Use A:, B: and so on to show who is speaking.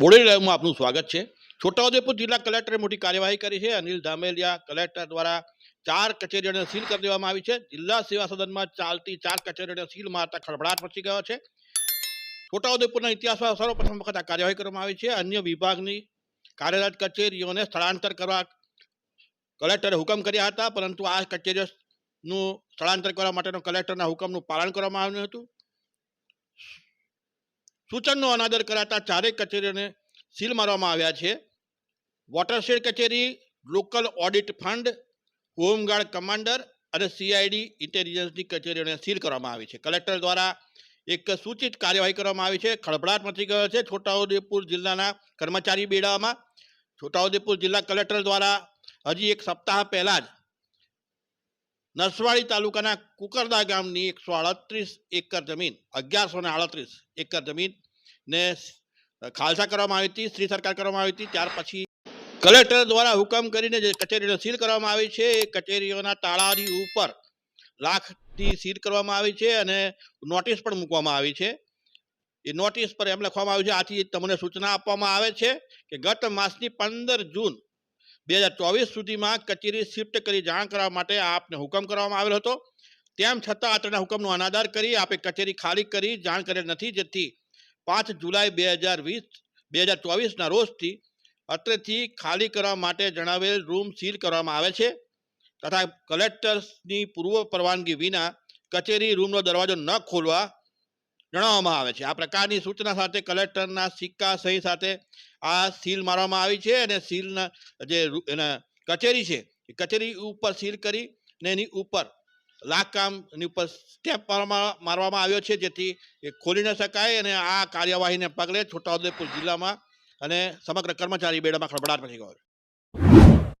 A: બોડેલી લાઈવમાં આપનું સ્વાગત છે. છોટાઉદેપુર જિલ્લા કલેક્ટરે મોટી કાર્યવાહી કરી છે. અનિલ ધામેલિયા કલેક્ટર દ્વારા ચાર કચેરીઓને સીલ કરી દેવામાં આવી છે. જિલ્લા સેવા સદનમાં ચાલતી ચાર કચેરીઓને સીલ મારતા ખળભળાટ મચી ગયો છે. છોટાઉદેપુરના ઇતિહાસમાં સર્વપ્રથમ વખત આ કાર્યવાહી કરવામાં આવી છે. અન્ય વિભાગની કાર્યરત કચેરીઓને સ્થળાંતર કરવા કલેક્ટરે હુકમ કર્યા હતા, પરંતુ આ કચેરીઓનું સ્થળાંતર કરવા માટેનો કલેક્ટરના હુકમનું પાલન કરવામાં આવ્યું હતું સૂચનનો અનાદર કરાતા ચારેય કચેરીઓને સીલ મારવામાં આવ્યા છે. વોટરશેડ કચેરી, local audit fund, home guard commander અને સીઆઈડી ઇન્ટેલિજન્સની કચેરીઓને સીલ કરવામાં આવી છે. કલેક્ટર દ્વારા એક સૂચિત કાર્યવાહી કરવામાં આવી છે. ખળભળાટ મચી ગયો છે છોટાઉદેપુર જિલ્લાના કર્મચારી બેડામાં છોટાઉદેપુર જિલ્લા કલેક્ટર દ્વારા હજી એક સપ્તાહ પહેલાં જ નસવાડી તાલુકાના કુકરદા ગામની એકસો આડત્રીસ એકર જમીન, અગિયારસો ને આડત્રીસ એકર જમીન ને ખાલસા કરવામાં આવી હતી, શ્રી સરકાર કરવામાં આવી હતી. ત્યાર પછી કલેક્ટર દ્વારા હુકમ કરીને જે કચેરીને સીલ કરવામાં આવી છે, એ કચેરીઓના તાળાની ઉપર લાખથી સીલ કરવામાં આવી છે અને નોટિસ પણ મૂકવામાં આવી છે. એ નોટિસ પર એમ લખવામાં આવ્યું છે, આથી તમને સૂચના આપવામાં આવે છે કે ગત માસની પંદર જૂન બે હજાર ચોવીસ સુધીમાં કચેરી શિફ્ટ કરી જાણ કરવા માટે આપને હુકમ કરવામાં આવેલો હતો. તેમ છતાં અત્રના હુકમનો અનાદર કરી આપે કચેરી ખાલી કરી જાણ કરેલ નથી, જેથી પાંચ જુલાઈ બે હજાર વીસ, બે હજાર ચોવીસના રોજથી અત્રેથી ખાલી કરવા માટે જણાવેલ રૂમ સીલ કરવામાં આવે છે. તથા કલેક્ટર્સની પૂર્વ પરવાનગી વિના કચેરી રૂમનો દરવાજો ન ખોલવા જણાવવામાં આવે છે. આ પ્રકારની સૂચના સાથે કલેક્ટરના સિક્કા સહી સાથે આ સીલ મારવામાં આવી છે અને સીલના જે એના કચેરી છે, એ કચેરી ઉપર સીલ કરી ને એની ઉપર લાખકામ એની ઉપર સ્ટેપ મારવામાં આવ્યો છે જેથી એ ખોલી ન શકાય અને આ કાર્યવાહીને પગલે છોટાઉદેપુર જિલ્લામાં અને સમગ્ર કર્મચારી બેડામાં ખળભળાટ મચી ગયો